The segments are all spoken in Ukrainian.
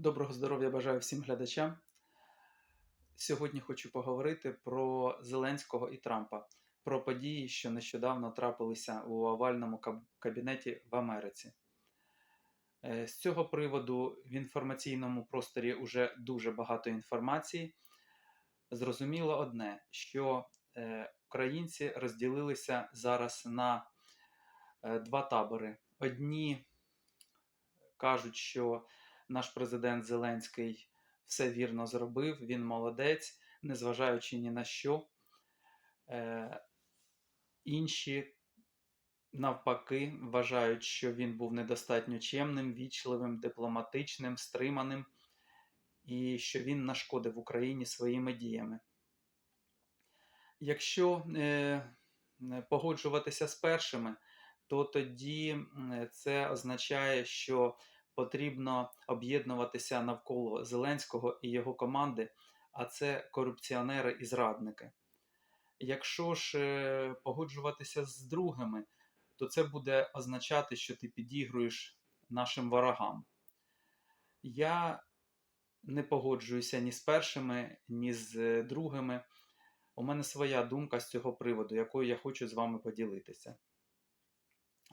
Доброго здоров'я бажаю всім глядачам. Сьогодні хочу поговорити про Зеленського і Трампа, про події, що нещодавно трапилися у овальному кабінеті в Америці. Е, З цього приводу в інформаційному просторі вже дуже багато інформації. Зрозуміло одне, що е, українці розділилися зараз на е, два табори. Одні кажуть, що наш президент Зеленський все вірно зробив, він молодець, незважаючи ні на що. Е, інші, навпаки, вважають, що він був недостатньо чемним, вічливим, дипломатичним, стриманим, і що він нашкодив Україні своїми діями. Якщо е, погоджуватися з першими, то тоді це означає, що потрібно об'єднуватися навколо Зеленського і його команди, а це корупціонери і зрадники. Якщо ж е, погоджуватися з другими, то це буде означати, що ти підігруєш нашим ворогам. Я не погоджуюся ні з першими, ні з е, другими. У мене своя думка з цього приводу, якою я хочу з вами поділитися.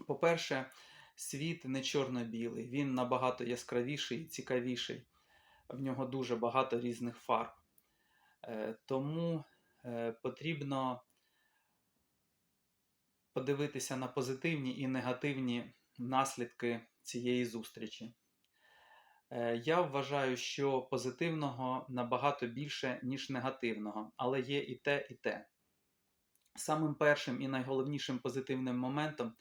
По-перше, світ не чорно-білий, він набагато яскравіший і цікавіший. В нього дуже багато різних фарб. Е, Тому е, потрібно подивитися на позитивні і негативні наслідки цієї зустрічі. Е, Я вважаю, що позитивного набагато більше, ніж негативного, але є і те, і те. Самим першим і найголовнішим позитивним моментом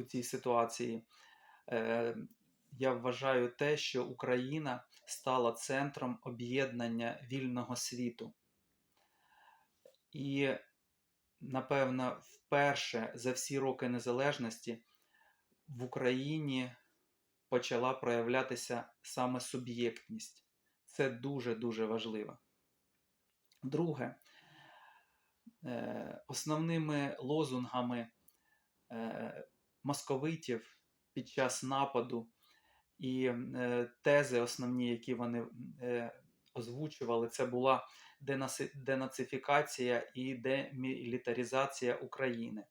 у цій ситуації е, я вважаю те, що Україна стала центром об'єднання вільного світу. І, напевно, вперше за всі роки незалежності в Україні почала проявлятися саме суб'єктність. Це дуже-дуже важливо. Друге, е, основними лозунгами е, московитів під час нападу і е, тези, основні, які вони е, озвучували, це була денацифікація і демілітаризація України.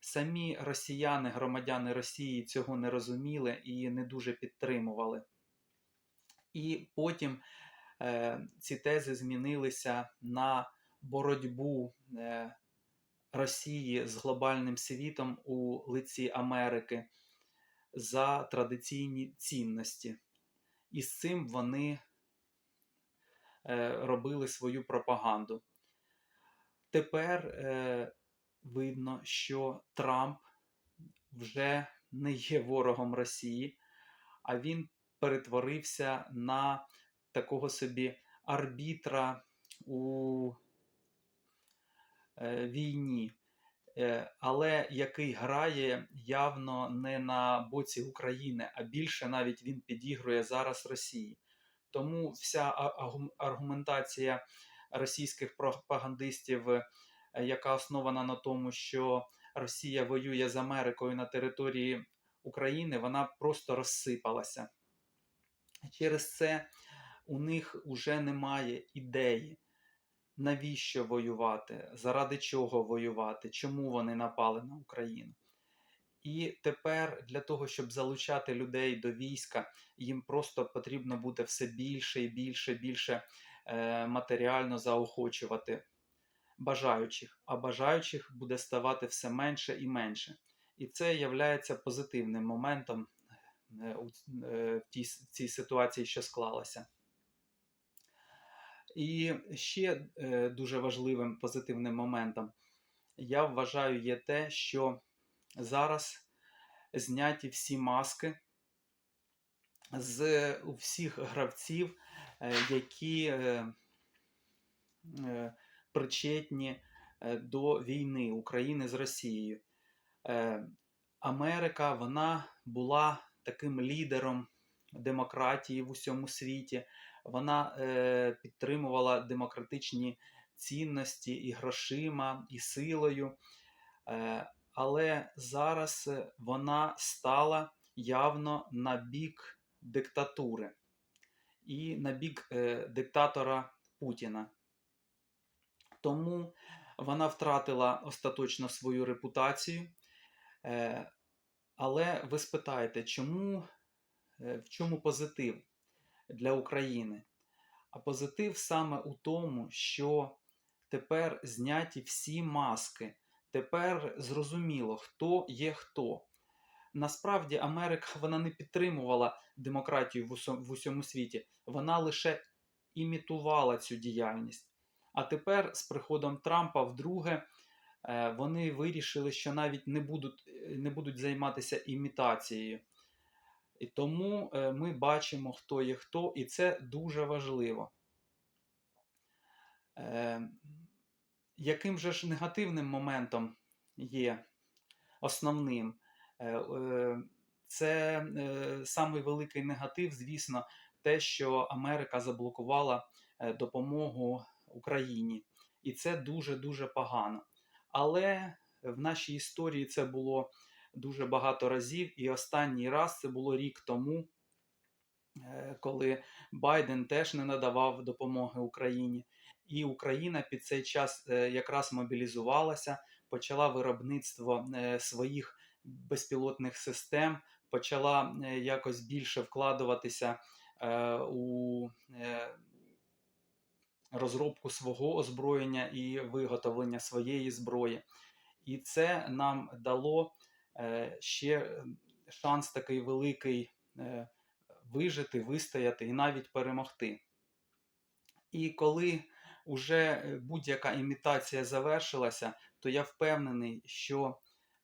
Самі росіяни, громадяни Росії цього не розуміли і не дуже підтримували. І потім е, ці тези змінилися на боротьбу е, Росії з глобальним світом у лиці Америки за традиційні цінності. І з цим вони е, робили свою пропаганду. Тепер е, видно, що Трамп вже не є ворогом Росії, а він перетворився на такого собі арбітра у війні, е, але який грає явно не на боці України, а більше навіть він підігрує зараз Росії. Тому вся аргументація російських пропагандистів, е, яка основана на тому, що Росія воює з Америкою на території України, вона просто розсипалася. Через це у них вже немає ідеї, навіщо воювати, заради чого воювати, чому вони напали на Україну. І тепер для того, щоб залучати людей до війська, їм просто потрібно буде все більше і більше, більше е, матеріально заохочувати бажаючих, а бажаючих буде ставати все менше і менше. І це є позитивним моментом е, е, в с- цій ситуації, що склалася. І ще е, дуже важливим позитивним моментом я вважаю є те, що зараз зняті всі маски з всіх гравців, е, які е, причетні до війни України з Росією. Америка вона була таким лідером демократії в усьому світі. Вона е, підтримувала демократичні цінності і грошима, і силою. Е, але зараз вона стала явно на бік диктатури і на бік е, диктатора Путіна. Тому вона втратила остаточно свою репутацію. Е, але ви спитаєте, чому, в чому позитив для України? А позитив саме у тому, що тепер зняті всі маски. Тепер зрозуміло, хто є хто. Насправді Америка вона не підтримувала демократію в усьому, світі, вона лише імітувала цю діяльність. А тепер з приходом Трампа вдруге е, вони вирішили, що навіть не будуть, не будуть займатися імітацією. І тому е, ми бачимо, хто є хто, і це дуже важливо. Е, Яким же ж негативним моментом є основним? Е, Це самий великий негатив, звісно, те, що Америка заблокувала допомогу Україні. І це дуже-дуже погано. Але в нашій історії це було дуже багато разів, і останній раз це було рік тому, е, коли Байден теж не надавав допомоги Україні. І Україна під цей час е, якраз мобілізувалася, почала виробництво е, своїх безпілотних систем, почала якось більше вкладуватися у розробку свого озброєння і виготовлення своєї зброї. І це нам дало ще шанс такий великий е, вижити, вистояти і навіть перемогти. І коли вже будь-яка імітація завершилася, то я впевнений, що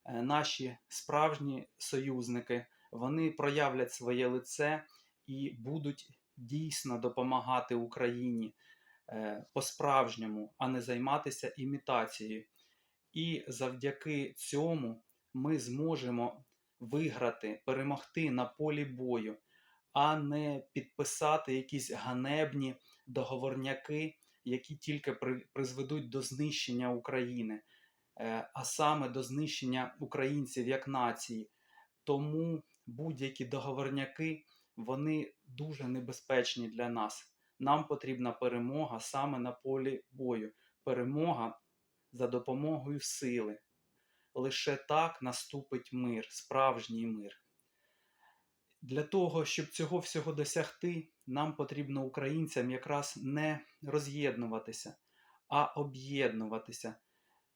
е, наші справжні союзники вони проявлять своє лице і будуть дійсно допомагати Україні е, по-справжньому, а не займатися імітацією. І завдяки цьому ми зможемо виграти, перемогти на полі бою, а не підписати якісь ганебні договорняки, які тільки при- призведуть до знищення України, е, а саме до знищення українців як нації. Тому будь-які договорняки вони дуже небезпечні для нас. Нам потрібна перемога саме на полі бою. Перемога за допомогою сили. Лише так наступить мир, справжній мир. Для того, щоб цього всього досягти, нам потрібно українцям якраз не роз'єднуватися, а об'єднуватися.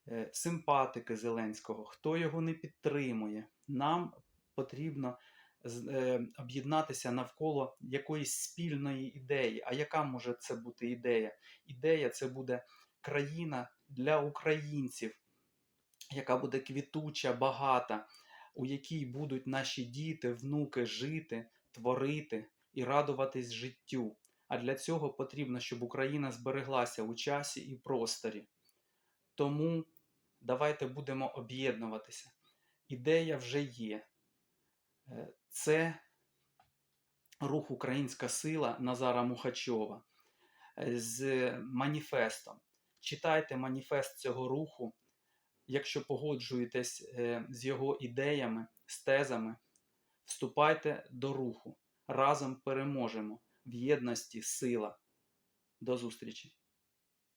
Е, Симпатики Зеленського, хто його не підтримує, нам потрібно е, об'єднатися навколо якоїсь спільної ідеї. А яка може це бути ідея? Ідея це буде країна для українців, яка буде квітуча, багата, у якій будуть наші діти, внуки жити, творити і радуватись життю. А для цього потрібно, щоб Україна збереглася у часі і просторі. Тому давайте будемо об'єднуватися. Ідея вже є. Е, Це рух Українська сила Назара Мухачова е, з маніфестом. Читайте маніфест цього руху. Якщо погоджуєтесь е, з його ідеями, з тезами, вступайте до руху. Разом переможемо. В єдності сила. До зустрічі!